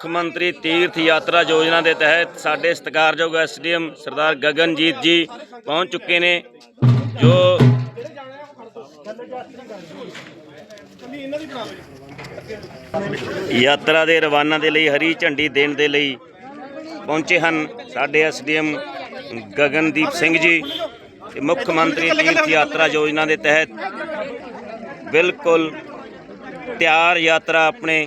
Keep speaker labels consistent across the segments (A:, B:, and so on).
A: ਮੁੱਖ ਮੰਤਰੀ ਤੀਰਥ ਯਾਤਰਾ ਯੋਜਨਾ ਦੇ ਤਹਿਤ ਸਾਡੇ ਸਤਿਕਾਰਯੋਗ ਐਸਡੀਐਮ ਸਰਦਾਰ ਗਗਨਜੀਤ ਜੀ ਪਹੁੰਚ ਚੁੱਕੇ ਨੇ, ਜੋ ਯਾਤਰਾ ਦੇ ਰਵਾਨਾ ਦੇ ਲਈ, ਹਰੀ ਝੰਡੀ ਦੇਣ ਦੇ ਲਈ ਪਹੁੰਚੇ ਹਨ ਸਾਡੇ ਐਸਡੀਐਮ ਗਗਨਦੀਪ ਸਿੰਘ ਜੀ ਤੇ ਮੁੱਖ ਮੰਤਰੀ ਤੀਰਥ ਯਾਤਰਾ ਯੋਜਨਾ ਦੇ ਤਹਿਤ ਬਿਲਕੁਲ ਤਿਆਰ ਯਾਤਰਾ ਆਪਣੇ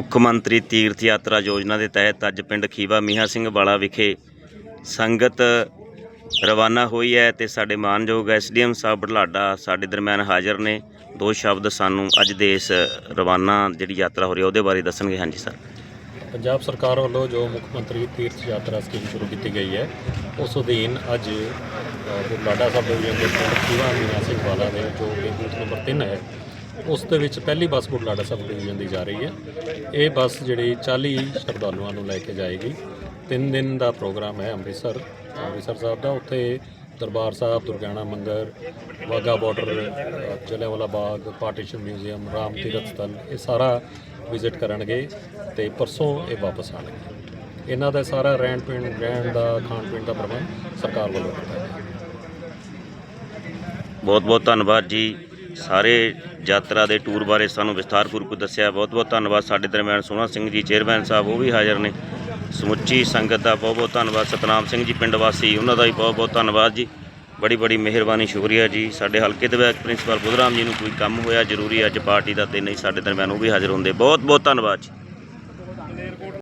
A: ਮੁੱਖ ਮੰਤਰੀ ਤੀਰਥ ਯਾਤਰਾ ਯੋਜਨਾ ਦੇ ਤਹਿਤ ਅੱਜ ਪਿੰਡ ਖੀਵਾ ਮੀਹਾ ਸਿੰਘ ਵਾਲਾ ਵਿਖੇ ਸੰਗਤ ਰਵਾਨਾ ਹੋਈ ਹੈ ਤੇ ਸਾਡੇ ਮਾਨਯੋਗ ਐਸਡੀਐਮ ਸਾਹਿਬ ਬੜਲਾਡਾ ਸਾਡੇ ਦਰਮਿਆਨ ਹਾਜ਼ਰ ਨੇ। ਦੋ ਸ਼ਬਦ ਸਾਨੂੰ ਅੱਜ ਦੇ ਇਸ ਰਵਾਨਾ ਜਿਹੜੀ ਯਾਤਰਾ ਹੋ ਰਹੀ ਹੈ ਉਹਦੇ ਬਾਰੇ ਦੱਸਣਗੇ। ਹਾਂਜੀ ਸਰ।
B: ਪੰਜਾਬ ਸਰਕਾਰ ਵੱਲੋਂ ਜੋ ਮੁੱਖ ਮੰਤਰੀ ਤੀਰਥ ਯਾਤਰਾ ਸਕੀਮ ਸ਼ੁਰੂ ਕੀਤੀ ਗਈ ਹੈ ਉਸ ਅਧੀਨ ਅੱਜ ਅ, ਬੁਢਲਾਡਾ ਸਾਹਿਬ ਦੇ ਪਿੰਡ ਖੀਵਾ ਮੀਨਾ ਸਿੰਘ ਵਾਲਾ ਦੇ ਜੋ ਕਿ ਬੂਥ ਨੰਬਰ 3 ਹੈ ਉਸ ਦੇ ਵਿੱਚ ਪਹਿਲੀ ਬੱਸ ਬੁਢਲਾਡਾ ਸਾਹਿਬ ਡਿਵੀਜ਼ਨ ਦੀ ਜਾ ਰਹੀ ਹੈ। ਇਹ ਬੱਸ ਜਿਹੜੀ 40 ਸ਼ਰਧਾਲੂਆਂ ਨੂੰ ਲੈ ਕੇ ਜਾਏਗੀ। ਤਿੰਨ ਦਿਨ ਦਾ ਪ੍ਰੋਗਰਾਮ ਹੈ ਅੰਮ੍ਰਿਤਸਰ। ਅੰਮ੍ਰਿਤਸਰ ਸਾਹਿਬ ਦਾ ਉੱਥੇ ਦਰਬਾਰ ਸਾਹਿਬ ਦੁਰਗਿਆਣਾ ਮੰਦਿਰ ਵਾਹਗਾ ਬਾਰਡਰ ਅ, ਜਲਿਆਂਵਾਲਾ ਬਾਗ ਪਾਰਟੀਸ਼ਨ ਮਿਊਜ਼ੀਅਮ ਰਾਮ ਤੀਰਥ ਸਥਲ ਇਹ ਸਾਰਾ ਵਿਜ਼ਿਟ ਕਰਨਗੇ ਤੇ ਪਰਸੋਂ ਇਹ ਵਾਪਸ ਆਣਗੇ ਇਹਨਾਂ ਦਾ ਸਾਰਾ ਰਹਿਣ ਪੀਣ ਰਹਿਣ ਦਾ ਖਾਣ ਪੀਣ ਦਾ ਪ੍ਰਬੰਧ ਸਰਕਾਰ ਵੱਲੋਂ ਕੀਤਾ
A: ਬਹੁਤ ਬਹੁਤ ਧੰਨਵਾਦ ਜੀ। ਸਾਰੇ ਯਾਤਰਾ ਦੇ ਟੂਰ ਬਾਰੇ ਸਾਨੂੰ ਵਿਸਥਾਰਪੂਰਵਕ ਦੱਸਿਆ। ਬਹੁਤ ਬਹੁਤ ਧੰਨਵਾਦ ਸਾਡੇ ਦਰਮਿਆਨ ਸੋਹਣਾ ਸਿੰਘ ਜੀ, ਚੇਅਰਮੈਨ ਸਾਹਿਬ, ਉਹ ਵੀ ਹਾਜ਼ਰ ਨੇ। ਸਮੁੱਚੀ ਸੰਗਤ ਦਾ ਬਹੁਤ ਬਹੁਤ ਧੰਨਵਾਦ। ਸਤਨਾਮ ਸਿੰਘ ਜੀ, ਪਿੰਡ ਵਾਸੀ, ਉਹਨਾਂ ਦਾ ਵੀ ਬਹੁਤ ਬਹੁਤ ਧੰਨਵਾਦ ਜੀ। ਬੜੀ ਬੜੀ ਮਿਹਰਬਾਨੀ, ਸ਼ੁਕਰੀਆ ਜੀ। ਸਾਡੇ ਹਲਕੇ ਦੇ ਵਿੱਚ ਪ੍ਰਿੰਸੀਪਲ ਬੁੱਧਰਾਮ ਜੀ ਨੂੰ ਕੋਈ ਕੰਮ ਹੋਇਆ ਜ਼ਰੂਰੀ ਅੱਜ ਪਾਰਟੀ ਦਾ ਤੇ ਨਹੀਂ, ਸਾਡੇ ਦਰਮਿਆਨ ਉਹ ਵੀ ਹਾਜ਼ਰ ਹੁੰਦੇ। ਬਹੁਤ ਬਹੁਤ ਧੰਨਵਾਦ ਜੀ।